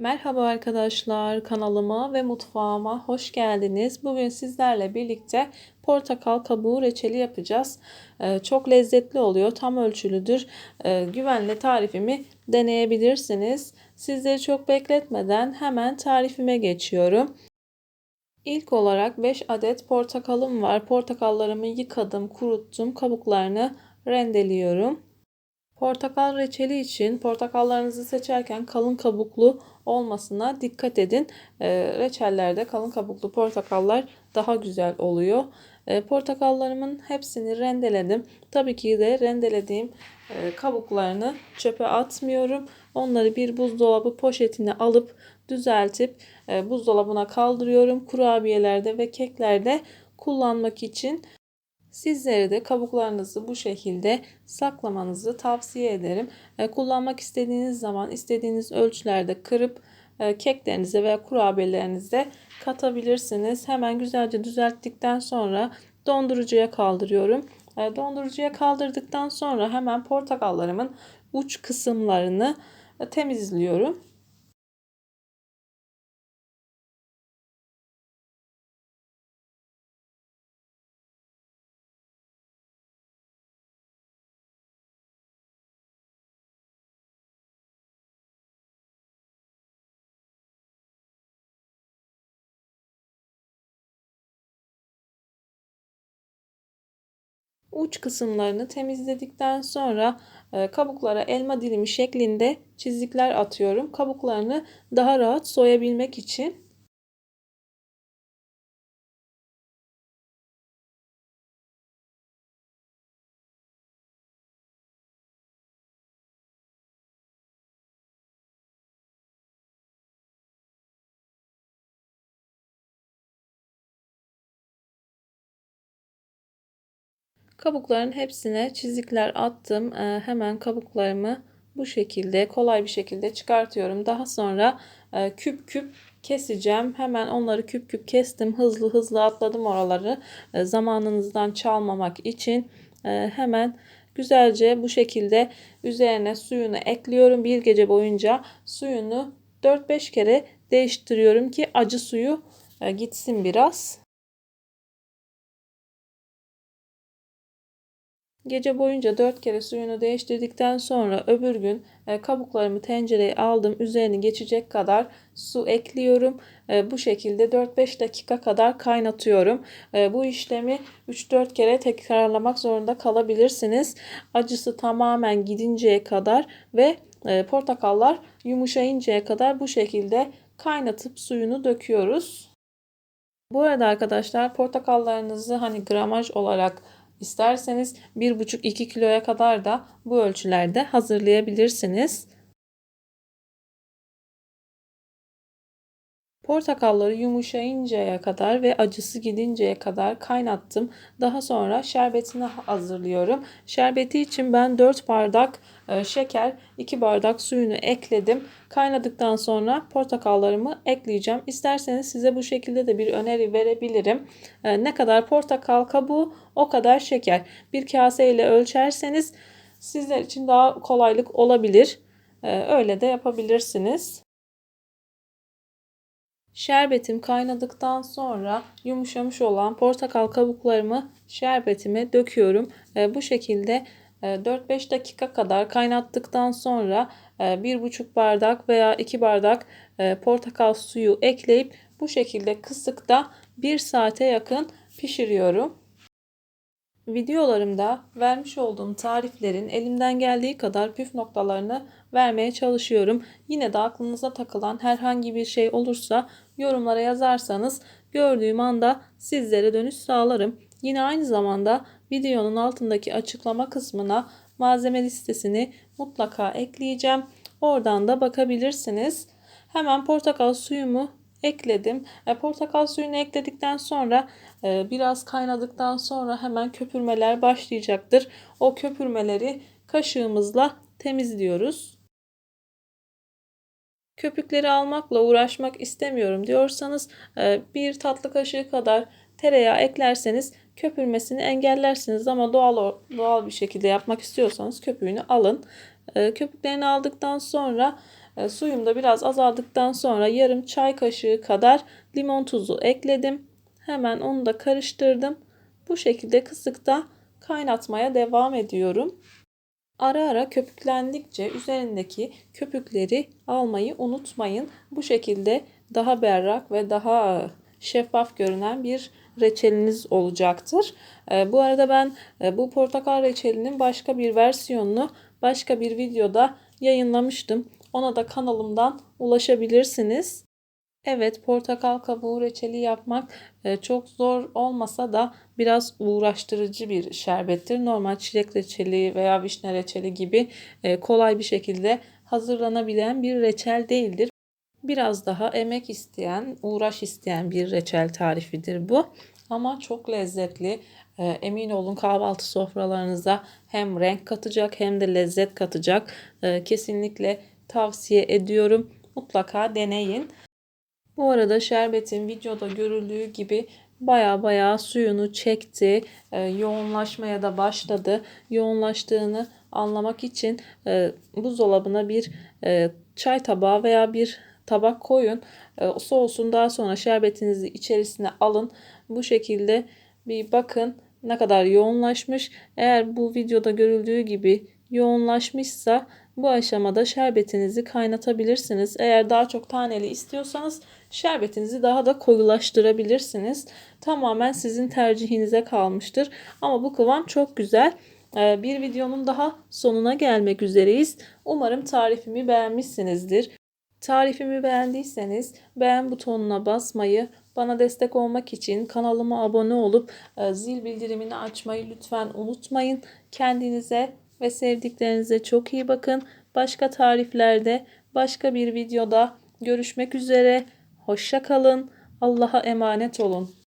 Merhaba arkadaşlar kanalıma ve mutfağıma hoş geldiniz. Bugün sizlerle birlikte portakal kabuğu reçeli yapacağız. Ee, çok lezzetli oluyor. Tam ölçülüdür. Ee, güvenle tarifimi deneyebilirsiniz. Sizleri çok bekletmeden hemen tarifime geçiyorum. İlk olarak 5 adet portakalım var. Portakallarımı yıkadım, kuruttum. Kabuklarını rendeliyorum. Portakal reçeli için portakallarınızı seçerken kalın kabuklu olmasına dikkat edin. E, reçellerde kalın kabuklu portakallar daha güzel oluyor. E, portakallarımın hepsini rendeledim. Tabii ki de rendelediğim e, kabuklarını çöpe atmıyorum. Onları bir buzdolabı poşetine alıp düzeltip e, buzdolabına kaldırıyorum. Kurabiyelerde ve keklerde kullanmak için Sizlere de kabuklarınızı bu şekilde saklamanızı tavsiye ederim. E, kullanmak istediğiniz zaman istediğiniz ölçülerde kırıp e, keklerinize veya kurabiyelerinize katabilirsiniz. Hemen güzelce düzelttikten sonra dondurucuya kaldırıyorum. E, dondurucuya kaldırdıktan sonra hemen portakallarımın uç kısımlarını temizliyorum. Uç kısımlarını temizledikten sonra e, kabuklara elma dilimi şeklinde çizikler atıyorum. Kabuklarını daha rahat soyabilmek için. Kabukların hepsine çizikler attım. Ee, hemen kabuklarımı bu şekilde kolay bir şekilde çıkartıyorum. Daha sonra e, küp küp keseceğim. Hemen onları küp küp kestim. Hızlı hızlı atladım oraları. E, zamanınızdan çalmamak için e, hemen güzelce bu şekilde üzerine suyunu ekliyorum. Bir gece boyunca suyunu 4-5 kere değiştiriyorum ki acı suyu gitsin biraz. Gece boyunca 4 kere suyunu değiştirdikten sonra öbür gün e, kabuklarımı tencereye aldım. Üzerini geçecek kadar su ekliyorum. E, bu şekilde 4-5 dakika kadar kaynatıyorum. E, bu işlemi 3-4 kere tekrarlamak zorunda kalabilirsiniz. Acısı tamamen gidinceye kadar ve portakallar yumuşayıncaya kadar bu şekilde kaynatıp suyunu döküyoruz. Bu arada arkadaşlar portakallarınızı hani gramaj olarak İsterseniz 1,5-2 kiloya kadar da bu ölçülerde hazırlayabilirsiniz. Portakalları yumuşayıncaya kadar ve acısı gidinceye kadar kaynattım. Daha sonra şerbetini hazırlıyorum. Şerbeti için ben 4 bardak e, şeker, 2 bardak suyunu ekledim. Kaynadıktan sonra portakallarımı ekleyeceğim. İsterseniz size bu şekilde de bir öneri verebilirim. E, ne kadar portakal kabuğu o kadar şeker. Bir kase ile ölçerseniz sizler için daha kolaylık olabilir. E, öyle de yapabilirsiniz. Şerbetim kaynadıktan sonra yumuşamış olan portakal kabuklarımı şerbetime döküyorum. E, bu şekilde 4-5 e, dakika kadar kaynattıktan sonra 1,5 e, bardak veya 2 bardak e, portakal suyu ekleyip bu şekilde kısıkta 1 saate yakın pişiriyorum. Videolarımda vermiş olduğum tariflerin elimden geldiği kadar püf noktalarını vermeye çalışıyorum. Yine de aklınıza takılan herhangi bir şey olursa yorumlara yazarsanız gördüğüm anda sizlere dönüş sağlarım. Yine aynı zamanda videonun altındaki açıklama kısmına malzeme listesini mutlaka ekleyeceğim. Oradan da bakabilirsiniz. Hemen portakal suyumu ekledim. E, portakal suyunu ekledikten sonra e, biraz kaynadıktan sonra hemen köpürmeler başlayacaktır. O köpürmeleri kaşığımızla temizliyoruz. Köpükleri almakla uğraşmak istemiyorum diyorsanız e, bir tatlı kaşığı kadar tereyağı eklerseniz köpürmesini engellersiniz ama doğal doğal bir şekilde yapmak istiyorsanız köpüğünü alın. E, köpüklerini aldıktan sonra E, suyum da biraz azaldıktan sonra yarım çay kaşığı kadar limon tuzu ekledim. Hemen onu da karıştırdım. Bu şekilde kısıkta kaynatmaya devam ediyorum. Ara ara köpüklendikçe üzerindeki köpükleri almayı unutmayın. Bu şekilde daha berrak ve daha şeffaf görünen bir reçeliniz olacaktır. E, bu arada ben e, bu portakal reçelinin başka bir versiyonunu başka bir videoda yayınlamıştım. Ona da kanalımdan ulaşabilirsiniz. Evet, portakal kabuğu reçeli yapmak e, çok zor olmasa da biraz uğraştırıcı bir şerbettir. Normal çilek reçeli veya vişne reçeli gibi e, kolay bir şekilde hazırlanabilen bir reçel değildir. Biraz daha emek isteyen, uğraş isteyen bir reçel tarifidir bu. Ama çok lezzetli. E, emin olun kahvaltı sofralarınıza hem renk katacak hem de lezzet katacak. Kesinlikle tavsiye ediyorum. Mutlaka deneyin. Bu arada şerbetin videoda görüldüğü gibi baya baya suyunu çekti. E, yoğunlaşmaya da başladı. Yoğunlaştığını anlamak için e, buzdolabına bir e, çay tabağı veya bir tabak koyun. E, soğusun daha sonra şerbetinizi içerisine alın. Bu şekilde bir bakın ne kadar yoğunlaşmış. Eğer bu videoda görüldüğü gibi yoğunlaşmışsa bu aşamada şerbetinizi kaynatabilirsiniz. Eğer daha çok taneli istiyorsanız şerbetinizi daha da koyulaştırabilirsiniz. Tamamen sizin tercihinize kalmıştır. Ama bu kıvam çok güzel. Ee, bir videonun daha sonuna gelmek üzereyiz. Umarım tarifimi beğenmişsinizdir. Tarifimi beğendiyseniz beğen butonuna basmayı, bana destek olmak için kanalıma abone olup e, zil bildirimini açmayı lütfen unutmayın. Kendinize ve sevdiklerinize çok iyi bakın. Başka tariflerde, başka bir videoda görüşmek üzere. Hoşça kalın. Allah'a emanet olun.